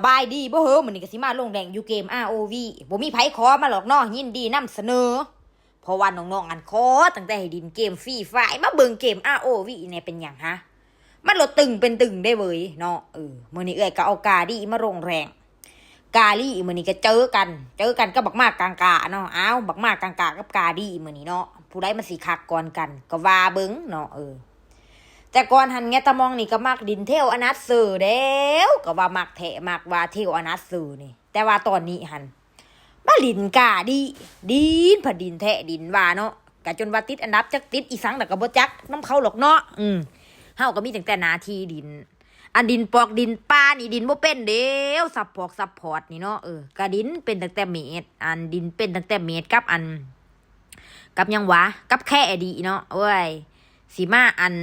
สบายดีบ่เฮ้อมื้อนี้ก็สิมาลงแรงอยู่เกม ROV บ่มีไผขอมาหรอกเนาะยินดีนํเสนอ เพราะว่าน้องๆอันขอตั้งแต่ให้ดินเกมฟรีไฟมาเบิ่งเกม ROV เนี่ยเป็นหยังฮะ มันลดตึงเป็นตึงได้เว้ยเนาะเออมื้อนี้เอ้ยก็เอากาดีมาลงแรง กาลี่มื้อนี้ก็เจอกัน เจอกันก็บักมากกลางกาเนาะอ้าวบักมากกลางกากับกาดีมื้อนี้เนาะผู้ใดมันสิคักก่อนกัน ก็ว่าเบิ่งเนาะเออ แต่ก่อนหันแงตะมองนี่ก็มักดินเทวอนัสสื่อเด้วก็ว่ามักแทะมักว่าเทวอนัสสื่อนี่ แต่ว่าตอนนี้หันมาลินกาดีดินผดินแทะดินว่าเนาะกะจนว่าติดอันดับจักติดอีสังแต่ก็บ่จักน้ำเขาหรอกเนาะอืมเฮาก็มีตั้งแต่นาทีดิน อันดินปอกดินป้านี่ดินบ่เป็นเด้วซับพอกซับพอร์ตนี่เนาะเออกะดินเป็นตั้งแต่เมตรอันดินเป็นตั้งแต่เมตรกับอัน กับยังวะกับแค่ดีเนาะเอ้ยสีมาอัน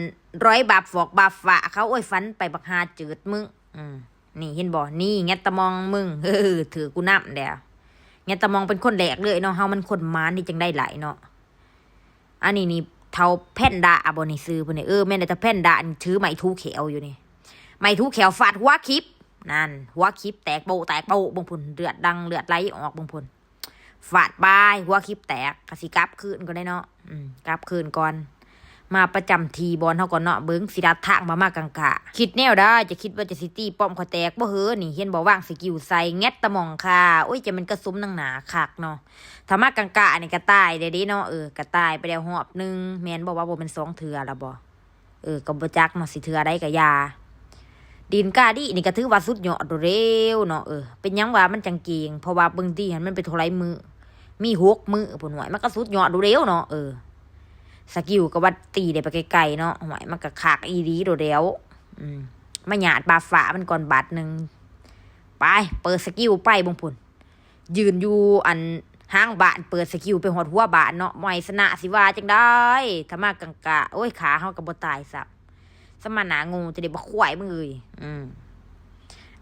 ร้อยบาปฟอกบาปฝะเขาโอ้ยฟันไปบักฮาจืดมึงอืมนี่เห็นบ่นี่แงตะมองมึงเฮ้อถือกูนับเดียวแงตะมองเป็นคนแหลกเลยเนาะเฮามันคนมานนี่จังได้หลายเนาะอันนี้นี่เท่าแพนดาบ่นี่ซื้อบ่นี่เออแม่นแต่แพนดานี่ถือไม้ทูเขียวอยู่นี่ไม้ทูเขียวฟาดหัวคลิปนั่นหัวคลิปแตกโปะแตกโปะบงพุนเลือดดังเลือดไหลออกบงพุนฟาดบายหัวคลิปแตกกสิกลับคืนก็ได้เนาะอืมกลับคืนก่อน มาประจำทีบอลเท่าก่อนเนาะเบิ้งสิดัดทางมามากกังกะ คิดแนวได้จะคิดว่าจะซิตี้ป้อมขอแตกบ่เฮ้อนี่เห็นบอกว่างสกิลใส่แงตตะมองค่ะโอ้ยจะมันกระซุ้มนังหนาคักเนาะถ้ามากังกะนี่กระต่ายเด้เด้เนาะเออกระต่ายไปแล้วหอบหนึงแมนบอกว่าบ่เป็นสองเถื่อละบ่เออก็บ่จักเนาะสิเถื่อได้กะยาดินกาดินี่ก็ถือว่าสุดยอดเร็วเนาะเออเป็นยังว่ามันจังเกียงเพราะว่าเบิ่งที่หันมันเป็นเท่าไรมือมีหกมือพุ่นหวยมันก็สุดยอดเร็วเนาะเออ สกิลก็วัดตีได้ไปไกลๆเนาะหวยมันก็ขากอีดีโดดแล้วอืมมาหยาดบาฝามันก่อนบาทหนึ่งไปเปิดสกิลไปบงพุ่นยืนอยู่อันห้างบานเปิดสกิลไปหอดหัวบานเนาะไม่สนะสิว่าจังได้ถ้ามากังกะ โอ้ยขาเฮากับบตายสับสมานางูจะได้บ่ควายมึงเอ้ยอืม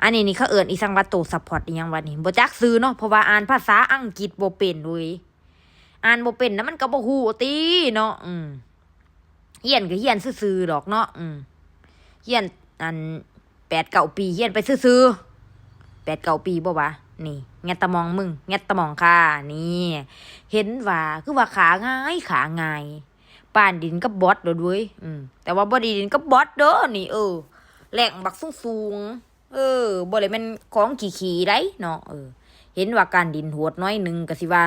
อันนี้นี่เขาเอิ้นอีสังวัตโตซัพพอร์ตอีหยังวะนี่บ่จักซื้อเนาะเพราะว่าอ่านภาษาอังกฤษบ่เป็นเว้ย อ่านบ่เป็นนะมันก็บ่ฮู้ติเนาะอืมเฮียนก็เฮียนซื่อๆดอกเนาะอืมเฮียนอันแปดเก้าปีเฮียนไปซื่อๆแปดเก้าปีบ่วะนี่แงตะมองมึงแงตะมองค่ะนี่ เห็นว่าคือว่าขาง่ายขาง่ายป่านดินกับบอสเด้อเว้ยอืมแต่ว่าบ่ดีดินกับบอสเด้อนี่เออแหลงบักสูงๆเออบ่ได้แม่นของขี่ๆได้เนาะเออ เห็นว่าการดินโหดน้อยหนึ่งก็สิว่า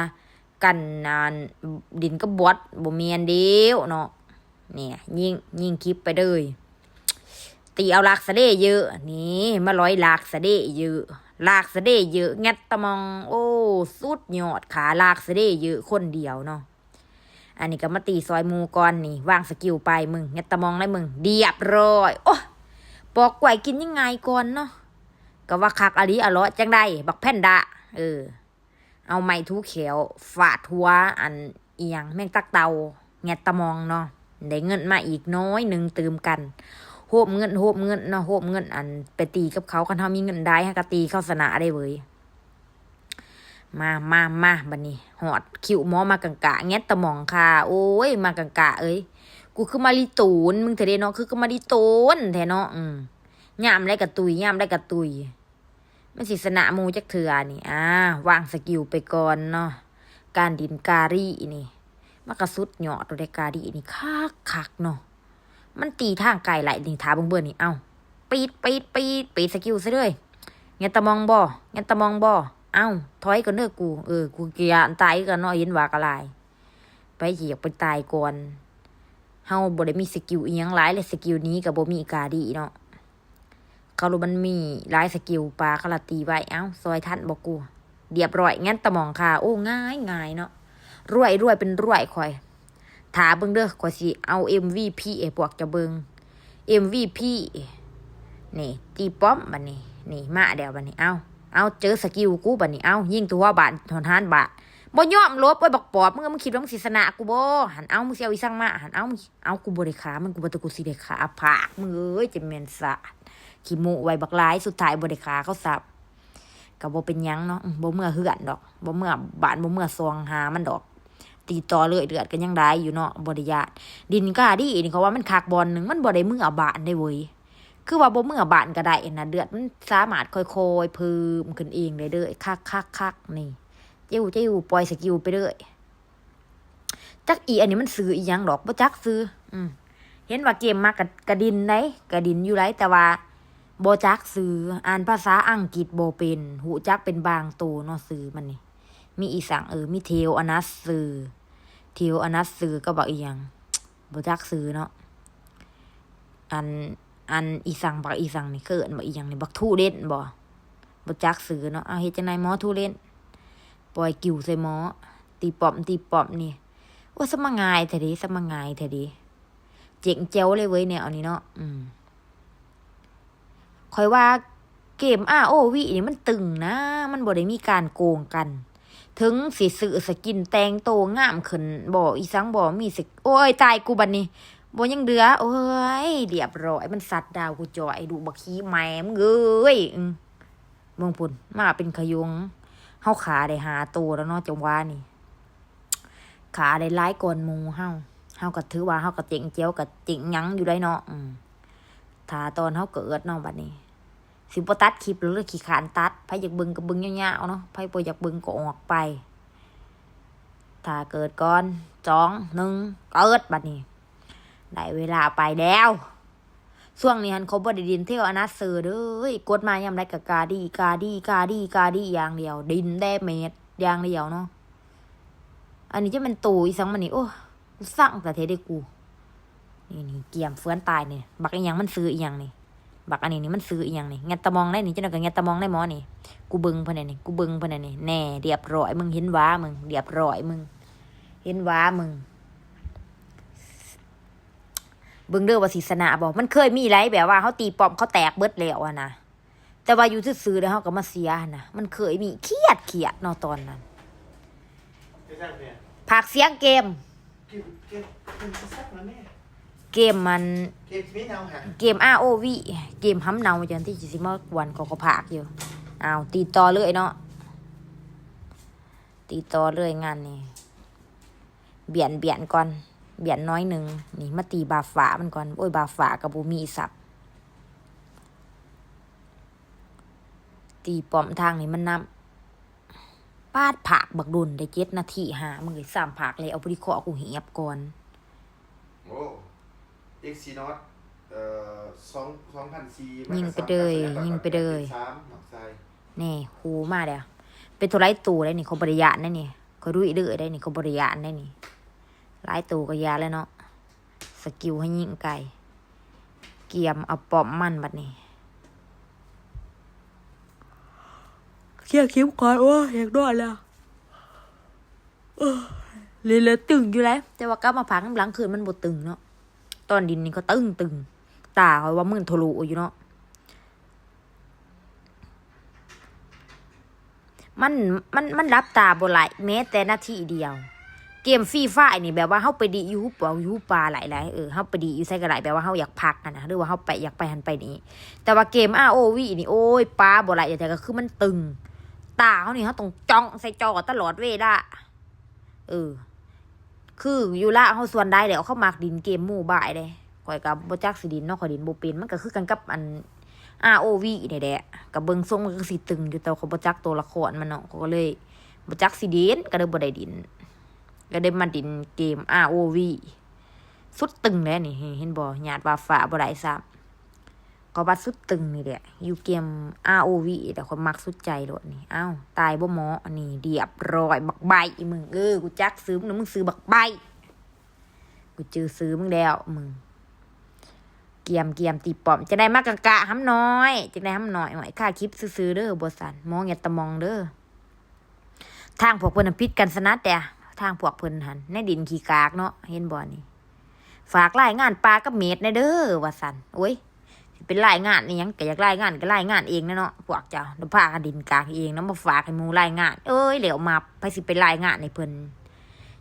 กันนานดินก็บดบ่เมียนเดียวเนาะเนี่ยยิงยิงคลิปไปเลยตีเอาลากสะเดเยอะ นี่มาร้อยลากสะเดเยอะ ลากสะเดเยอะงัดตะมอง โอ้สุดยอดขาลากสะเดเยอะคนเดียวเนาะอันนี้ก็มาตีซอยมูก่อนนี่วางสกิลไปมึงงัดตะมองได้มึงเดียบร้อยโอ้ปอกไก่กินยังไงก่อนเนาะก็ว่าคักอะลีอะเลาะจังได้บักแพนดาเออ เอาไม้ทูเขียวฟาดหัวอันเอียงแม่งตักเตาแงะตะมองเนาะได้เงินมาอีกน้อยหนึ่งเติมกันโหบเงินโหบเงินเนาะโหบเงินอันไปตีกับเขาคันเขามีเงินได้ฮะก็ตีเข้าสนาได้เว้ยมามามาบันนี้หอดคิวหมอมากังกะแงะตะมองค่ะ โอ้ย มากังกะ เอ้ยกูคือมาลีตูนมึงเถอะเด้เนาะคือก็มาลีตูนแท้เนาะอืมย่ามได้กับตุยย่ามได้กับตุย มันสิสนะมูจักเถื่อนี่อ่าวางสกิลไปก่อนเนาะการดินการีนี่มากระสุดเหยาะตัวได้การีนี่คักคักเนาะมันตีทางไกลไหลนี่ทาเบิ่งเบิ่นี่เอ้าปีดปีดปีดปีดสกิลซะเลยเงี้ยตะมองบ่เงี้ยตะมองบ่เอ้าถอยก่อนเด้อกูเออกูเกียนตายกันเนาะเห็นว่ากะลายไปเหยียบไปตายก่อนเฮาบ่ได้มีสกิลอีหยังหลายเลยสกิลนี้ก็บ่มีการีเนาะ เขารู้มันมีหลายสกิลปลาคาราตีไว้เอ้าซอยทันบอกกูเรียบร้อยงั้นตะหมองค่ะ โอ้ง่ายง่ายเนาะรวยรวยเป็นรวยคอยถาเบิ่งเด้อคอยสิเอา MVP ไอ้พวกจะเบิง MVP นี่ตีป้อมบัดนี้ นี่มาเดี๋ยวบัดนี้เอ้าเอาเจอสกิลกูบัดนี้เอ้ายิงตัวบาททอนหานบาท บ่ยอมลบไว้บักปอบมึงมึงคิดว่ามึงสิชนะกูบ่หันเอามึงสิเอาอีสังมาหันเอามึงเอากูบ่ได้ขามันกูบ่ตะกูสิได้ขาผากมึงเอ้ยจะแม่นสะขี้โมไว้บักหลายสุดท้ายบ่ได้ขาเขาสับก็บ่เป็นหยังเนาะบ่เมื่อเฮือนดอกบ่เมื่อบานบ่เมื่อซองหามันดอก ตีต่อเลยเดือดกันยังได้อยู่เนาะบ่ได้ยานดินกล้าดีนี่เขาว่ามันคักบอลหนึ่งมันบ่ได้เมื่อบานได้เว้ยคือว่าบ่เมื่อบานก็ได้นะเดือดมันสามารถค่อยๆเพิ่มขึ้นเองได้เด้อคักคักคักนี่ จ้าเจ้าปล่อยสกิลไปเรื่อยจักอีอันนี้มันซื้ออีหยังดอกบ่จักซื้อ อืมเห็นว่าเกมมากกกระดินได้กระดินอยู่ไรแต่ว่าบ่จักซื้ออ่านภาษาอังกฤษบ่เป็น หูจักเป็นบางตัวเนาะซื้อมันนี่ มีอีสังเออ มีเทวอนัสซื้อเทวอนัสซื้อก็บอกอีหยังบ่จักซื้อเนาะอันอันอีสังบักอีสังนี่เกิดมาอีหยังนี่บักทูเล่นบ่บ่จักซื้อเนาะเอาเฮ็ดจังไดหมอทูเล่น ปล่อยกิ่วใส่หมอ ตีปอมตีปอมนี่ว่าสมงายแท้ดิสมงายแท้ดิเจ๋งเจ้วเลยเว้ยแนวนี้เนาะอืมคอยว่าเกม ROV นี่มันตึงนะ มันบ่ได้มีการโกงกัน ถึงสิซื้อสกินแต่งโตงามขึ้นบ่อีสังบ่มีสิโอ้ย ตายกูบัดนี้บ่ยังเดือ โอ้ยเรียบร้อยมันสัตว์ดาวกูจอยดูบักขี้แหมมเอ้ยมเมืองพุ่นมาเป็นขยง เฮาขาได้หาตัวแล้วเนาะจังหวะนี่ ขาได้หลายก่อนมูเฮาเฮาก็ถือว่าเฮาก็เจ๋งเจียวก็เจ๋งยังอยู่ได้เนาะถ้าตอนเฮาเกิดเนาะบัดนี้ สิบ่ตัดคลิปหรือขี้ขานตัดไผอยากบิ่งก็บิ่งยาวๆเนาะไผบ่อยากบิ่งก็ออกไป ถ้าเกิดก่อนสองหนึ่งเกิดบัดนี้ได้เวลาไปแล้ว ช่วงนี้ฮันเขาบไดดินเที่ยวอนาเซอร์เด้อกดมายามไรกับกาดีกาดีกาดีกาดีอย่างเดียว ดินแด้เมตรอย่างเดียวเนาะอันนี้จะเป็นตูอีสังมันนี่โอ้สั่งแต่เทได้กูนี่นี่เกียมเฟือนตายเนี่ยบักอีหยังมันซื้ออีหยังนี่บักอันนี้นี่มันซื้ออีหยังนี่เงัดตะมองได้นี่เจ้าหน้าก็งัดตะมองได้หมอนี่กูเบิงพะเนี่ยนี่กูเบิงพะเนี่ยนี่แน่เรียบร้อยมึงเห็นว้ามึงเรียบร้อยมึง เห็นว้ามึง เบิ่งเด้อว่าศิสนาบอกมันเคยมีไรแบบว่าเขาตีปอมเขาแตกเบิดแล้วอะนะแต่ว่าอยู่ซื่อๆแล้วเขาก็มาเสียนะมันเคยมีเครียดเครียดนาะตอนนั้นไม่ใช่เนี่ยภาคเสียงเกม เกมมัน เกมอาหาเกม ROV เกมห้ำเนาจังที่จิสิมากวนก็ก็ภาคอยู่เอาวตีต่อเลยเนาะตีต่อเลยงานนี่เบียนเบียนก่อน เบียนน้อยหนึ่งนี่มาตีบาฝามันก่อน โอ้ยบาฝากับบูมีสับ ตีปอมทางนี่มันนำปาดผักบักดุนได้เจ็ดนาทีหามึงเลยสามผักเลยเอาไปดิขอกูเหียบก่อนโอ้เอ็กซีนอตเอ่อสองสองพันซียิงไปเลยยิงไปเลยสามหมักไซนี่หูมาเดี๋ยวเป็นตัวไรตูได้นี่เขาบริยานได้นี่เขาดูอีเดือได้นี่เขาบริยานได้นี่ ไล่ตูก็ยาแล้วเนาะสกิลให้ยิงไก่เกียมเอาปอมมันบัดนี้เคลียร์คิ้วก่อนโอ้ยอยากนอนแล้วเลยเลยตึงอยู่แล้ว แต่ว่ากลับมาพักหลังคืนมันบ่ตึงเนาะตอนดินนี่ก็ตึงตึงตาเขาว่ามึนทะลุอยู่เนาะมันมันมันรับตาบ่ไหลายแม้แต่นาทีเดียว เกมฟรีไฟนี่แบบว่าเฮาไปดีอยู่ปออยู่ปลาหลายๆเออเฮาไปดีอยู่ใส่กระไรแบบว่าเฮาอยากพักนะหรือว่าเฮาไปอยากไปหันไปนี้แต่ว่าเกม ROV นี่โอ้ยปลาบ่ไหลแต่ก็คือมันตึง ตาเขานี่เขาต้องจ้องใส่จอตลอดเวลาเออ คืออยู่ละเขาส่วนได้เดี๋ยวเขามักดินเกมหมู่บ่ายเลยข่อยกับบ่จักสิดินเนาะข่อยดินบ่เป็นมันก็คือกันกับอัน ROV นี่แหละกับเบิงทรงมันก็สิตึงอยู่แต่เขาบ่จักตัวละครมันเนาะเขาก็เลยบ่จักสิดินก็เลยบ่ได้ดิน ก็ได้มาดินเกม ROV สุดตึงเลยนี่ เห็นบ่หยาดว่าฟ้าบ่ได้ซ้ำก็บัดสุดตึงนี่แหละอยู่เกม ROV แต่คนมักสุดใจโลดนี่ อ้าว ตายบ่หมอนนี้เรียบร้อย บักใบมึงเออ กูจักซื้อมึงมึงซื้อบักใบ กูเจอซื้อมึงแล้วมึงเกียมเกียมตีปอม จะได้มากกะกะห้ำน้อย จะได้ห้ำน้อยหน่อยค่าคลิปซื้อๆเด้อบสันมองอย่าตะมองเด้อทางพวกเพิ่นนพิษกันสนัดแต่ ทางพวกเพิ่นหันในดินขี้กากเนาะเห็นบ่นี่ฝากรายงานปลากับเม็ดในเด้อว่าสันโอ้ยเป็นรายงานนี่ยังก็อยากรายงานก็รายงานเองนะเนาะพวกเจ้าเดี๋ยวพากันดินกากเองนาะมาฝากให้มูรายงาน เอ้ยเหลวมาไปสิเป็นรายงานในเพิ่น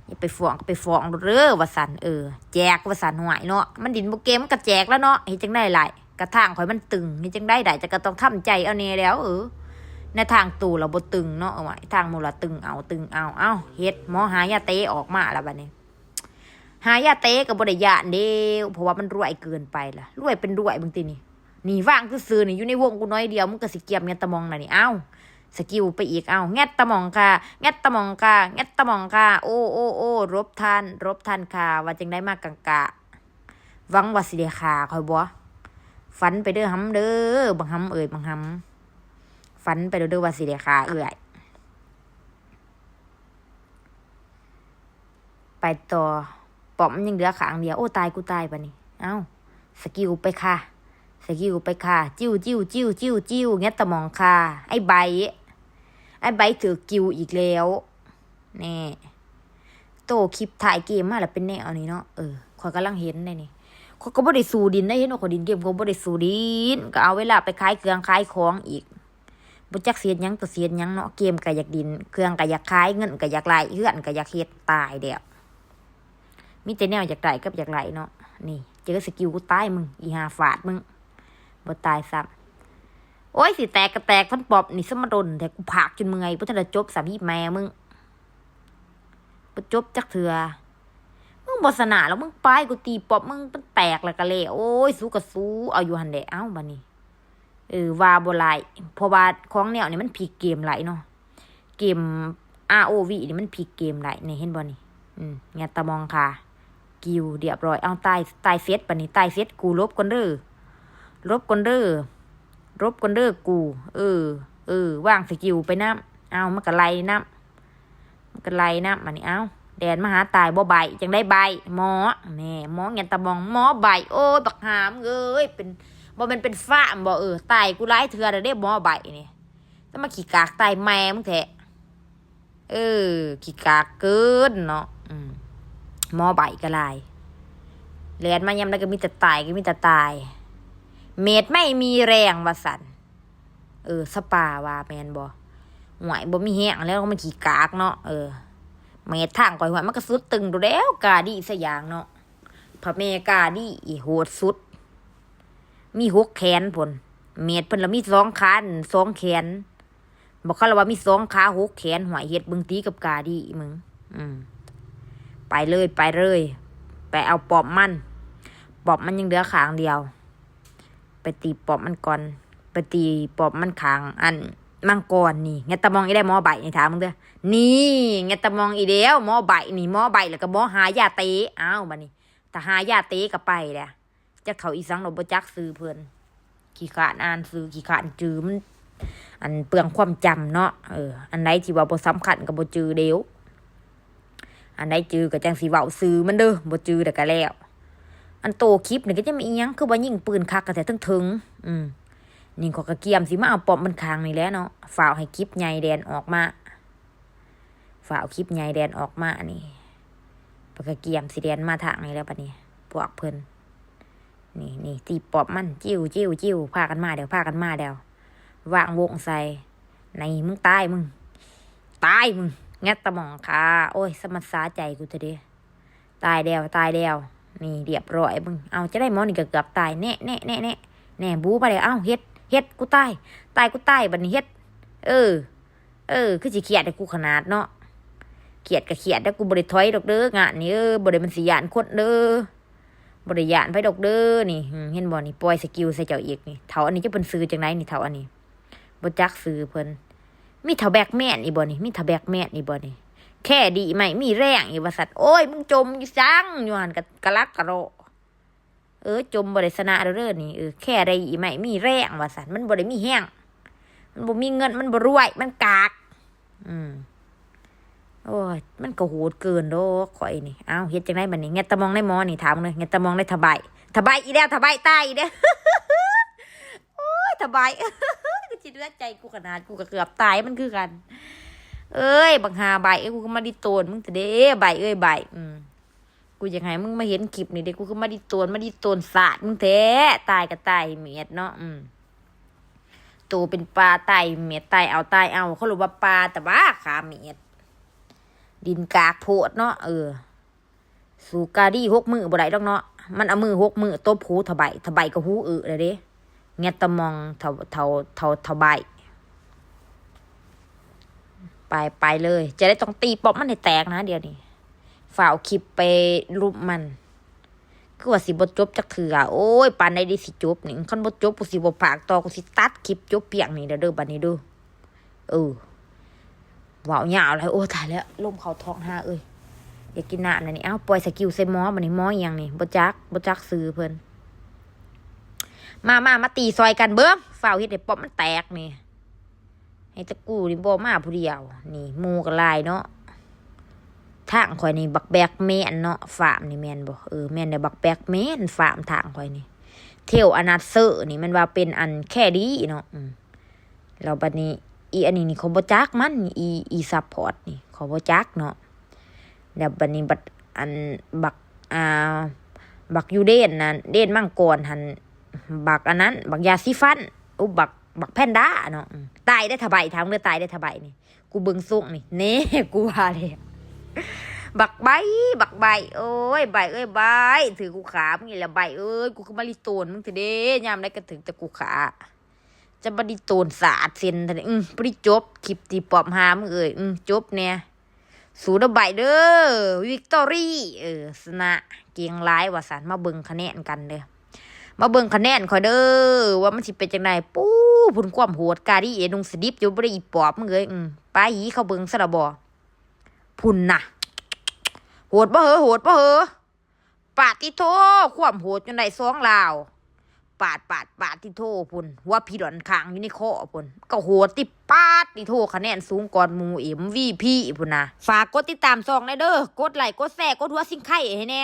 อย่าไปฟ้องก็ไปฟ้องเด้อว่าสันเออแจกว่าสันหวยเนาะมันดินโบเกมันก็แจกแล้วเนาะเฮ็ดจังได้หลายกระทางข่อยมันตึงเฮ็ดจังได้ได้จะก็ต้องทำใจเอาแน่แล้วเออ ในทางตูเราบ่ตึงเนาะเอาไว้ทางมูละตึงเอาตึงเอาเอาเฮ็ดหมอหายาเตออกมาแล้วบัดนี้ หายาเตก็บ่ได้ยานเด้วเพราะว่ามันรวยเกินไปล่ะรวยเป็นรวยบางทีนี่นี่ว่างซื่อนี่อยู่ในวงกูน้อยเดียวมึงก็สิเกียมเงี้ยตะมองน่ะนี่เอ้าสกิลไปอีกเอาแงดตะมองค่ะแงดตะมองค่ะแงดตะมองค่ะโอ้โอ้โอ้รบทันรบทันค่ะ ว่าจังได้มากกังกะวังว่าสิได้ขาคอยบ่ฝันไปเด้อหำเด้อบังหำเอ่ยบังหำ ฝันไปด้อเด้อว่าสิได้ขาเอื่อย ไปต่อปอมยังเหลือขางเดียวโอ้ตายกูตายปะนี่ เอ้า สกิลไปค่ะสกิลไปค่ะ จิ้วจิ้วจิ้วจิ้วจิ้วเงี้ยตะมองค่ะ ไอ้ใบ ไอ้ใบถือกิวอีกแล้วแน่โตคลิปถ่ายเกมมาแล้วเป็นแนวนี้เนาะเออขอยกำลังเห็นได้นี่ขอยก็บ่ได้สูดินได้เห็นว่าขอยดินเกมก็บ่ได้สูดิน ก็เอาเวลาไปขายเครื่องขายของอีก บ่จักเสียดยังตัวเสียดยังเนาะเกมก็อยากดิน เครื่องก็อยากขายเงินก็อยากไหลเฮือนก็อยากเฮ็ดตายเดียวมีแต่แนวอยากได้กับอยากไหลเนาะนี่เจอสกิลกูตายมึงอีหาฝาดมึงบ่ตายซ้ำโอ้ยสิแตกก็แตกท่านปอบนี่สมดนแต่กูผากจนเมื่อยพราะท่านจบสามีแม่มึงบ่จบจักเถื่อมึงบสนาแล้วมึงไปกูตีปอบมึงมันแตกแล้วก็เลยโอ้ยสู้กับสู้เอาอยู่หันเดะเอ้าบัดนี้ ออว่าบ่ไหลเพราะว่าของแนวนี่มันพีกเกมไหลเนาะเกม ROV นี่มันพีกเกมไหลนี่เห็นบ่นี่อืมเงี้ยตะมองค่ะกิวเรียบร้อยเอาตายตายเฟสปะนี่ตายเฟสกูลบกันเด้อลบกันเด้อลบกันเด้อกู เออ เออว่างสกิลไปน้ำเอามันก็ไล่น้ำมันก็ไล่น้ำมันนี่เอาแดนมหาตายบ่ใบจังได้ใบหมอแน่หมอเงี้ยตะมองหมอใบโอ้ยบักหามเอ้ยเป็น บ่มันเป็นฟ้ามบ่เออตายกูไล่เถื่อเด้อเด้หมอใบนี่ถ้ามาขี่กากตายแม่มึงแท้เออขี่กากเกินเนาะอืมมอใบก็ลายเลียนมายำแล้วก็มีแต่ตายก็มีแต่ตาย เม็ดไม่มีแรงว่าสันเออสปาว่าแมนบอหวยบ่มีแห้งแล้วก็มันขี้กากเนาะเออ เม็ดทางก่อยหวยมันก็สุดตึงดูแล้วกาดีสยางเนาะพระเมกาดีอีโหดสุด มีหกแขนผลเม็ดเพิ่นละมีสองขาสองแขน บอกเขาล้วว่ามีสองขาหกแขนหวยเฮ็ดเบึงตีกับกาดีมึง อืม ไปเลยไปเลย ไปเอาปอบมัน ปอบมันยังเหลือขางเดียว ไปตีปอบมันก่อน ไปตีปอบมันขาง อันมังกรนี่เงตะมองอีได้หมอใบนี่ถามมึงเด้อ นี่เงตะมองอีเดียวหมอใบนี่หมอใบแล้วก็หมอหายาเตอ้าวบัดนี้แต่หายาเตก็ไปแหละ จักเขาอีสังเราบ่จักซื้อเพิ่นขี้ขานอ่านซื้อขี้ขานจือมันอันเปลืองความจำเนาะเอออันไหนที่ว่าบ่สำคัญก็บ่จือเดียวอันใดจือก็จังสีเว้าซื้อมันเด้อบ่จือแต่ก็แล้วอันโตคลิปนี่ก็จะมีอีหยังคือว่ายิงปืนคักกระแทถึงถึงอืมนี่ขอกระเกียมสิมาเอาปอมมันคางนี่แหล้วเนาะฝ่าวให้คลิปใหญ่แดนออกมาฝ่าวคลิปใหญ่แดนออกมานี่ปกกระเกียมสิแดนมาทางนี้แล้วปะนี่พวกเพิ่น นี่นี่ตีปอบมันจิ้วจิ้วจิ้วพากันมาเดี๋ยวพากันมาเดี๋ยววางวงใส่ในมึงตายมึงตายมึงงัดตะหมองค่ะโอ้ย สมัสาใจกูเถอะเดิตายเดียวตายเดียวนี่เรียบร้อยมึงเอาจะได้มอนี่ก็เกือบตายแน่แน่แน่แน่แน่บูไปเลยเอ้าเฮ็ดเฮ็ดกูตายตายกูตายบัดนี้เฮ็ด เออ เออ คือสิเขียดกูขนาดเนาะเขียดก็เขียดแล้วกูบริถอยดอกเด้องานนี่เออบริมันสิยานคนเด้อ บริยานไปดอกเด้อนี่เห็นบ่นี่ปล่อยสกิลใส่เจ้าอีกนี่เถาอันนี้จะเป็นซื้อจังไหนนี่เถาอันนี้บ่จักซื้อเพิ่นมีทะแบกแม่นอีบ่นี่มีทะแบกแม่นอีบ่นี่แค่ดีไหมมีแรงอีว่าสัตว์โอ้ยมึงจมอยู่จังอยู่หันกะกะลักกะโรเออจมบ่ได้สนะเด้อเด้อนี่เออแค่ได้อีไหมมีแรงว่าสัตว์มันบ่ได้มีแห้งมันบ่มีเงินมันบ่รวยมันกาก อืม โอ้ยมันก็โหดเกินโดอกข่อยนี่เอ้าเฮ็ดจังไดบัดนี้เงตะมองในหมอนี่ถามเลยเงตะมองในทะบายทะบายอีแล้วทะบายตายอีแล้วโอ้ยทะบายกูจิตเลือดใจกูขนาดกูก็เกือบตายมันคือกัน เอ้ยบังหาใบเอ้ยกูก็มาดิโตนมึงแต่เด้ใบเอ้ยใบอืมกูอยากให้มึงมาเห็นคลิปนี่เด็กกูก็มาดิโตนมาดิโตนศาสตร์มึงแท้ตายก็ตายเมียดเนาะอืมตัวเป็นปลาตายเมียดตายเอาตายเอาเขารู้ว่าปลาแต่ว่าขาเมียด ดินกากโพดเนาะเออ สูกาดีหกมือบ่ได้ดอกเนาะมันเอามือหกมือตบหูทะใบทะใบก็หูเออเลยเด้เงียตะมองเท่าเท่าเท่าเท่าใบไปไปเลย จะได้ต้องตีปอบมันให้แตกนะ เดี๋ยวนี้ฝ่าเอาคลิปไปรูปมันคือว่าสิบจบจักเถื่อโอ้ยปานใดดิสิจบนี่คันบ่จบกูสิบปากต่อกูสิตัดคลิปจบเพียงนี่เด้อเด้อบัดนี้ด้อเออ เว้าหยาวเลยโอ้ตายแล้วลมเขาท้องหาเอ้ยอยากกินน้ำแล้วนี่เอ้าปล่อยสกิลใส่หมอบัดนี้หมออีหยังนี่บ่จักบ่จักซื้อเพิ่นมามามาตีซอยกันเบิ่งฝ้าเฮ็ดให้ป๊อปมันแตกนี่ให้ตะกูนี่บ่มาผู้เดียว นี่มูก็หลายเนาะทางข่อยนี่บักแบกแม่นเนาะฟาร์มนี่แมนบ่เออแมนได้บักแบกแม่นฟาร์มทางข่อยนี่ เที่ยวอนาเซอร์นี่มันว่าเป็นอันแค่ดีเนาะอืมแล้วบัดนี้ อีอันนี้นี่เขาบ่จักมันอีอีซัพพอร์ตนี่เขาบ่จักเนาะแล้วบัดนี้บัดอันบักอ่าบักยูเดนนั่นเดนมังกรหันบักอันนั้น บักยาสีฟันอุบักบักแพนด้าเนาะตายได้ทะใบทางเด้อตายได้ทะใบนี่กูเบิ่งส่งนี่เน่กูว่าเลยบักใบบักใบโอ้ยใบเอ้ยใบถือกูขามึงนี่แหละใบเอ้ยกูคือมาริโตนมึงเถอะเด้ยามได้ก็ถึงแต่กูขา จะมาริโตนสะอาดเซนเถอะเด้อืมปริจบคลิปตีปอบหามเอ้ยอืมจบเนี่ยสูดใบเด้อวิกตอรี่เออสนะเกียงร้ายวาสันมาเบิ่งคะแนนกันเด้อมาเบิ่งคะแนนคอยเด้อว่ามันสิเป็นจังไดปู้พุ่นความโหดกาดิเอนุงสดิบอยู่บ่ได้อีปอบมึงเอ้ยอืมไปหีเขาเบิ่งซะละบ่พุ่นน่ะ โหดบ่เหอโหดบ่เหอปาดที่โทความโหดจนได้สองลาว ปาดปาดปาดที่โทพุ่นว่าพี่หลอนคางอยู่ในคอพุ่นก็โหดติปาดที่โทคะแนนสูงก่อนมูเอ็มวีพี่พุ่นนะฝากกดติดตามซองในเด้อกดไลค์กดแชร์กดหัวสิงไข่ให้แน่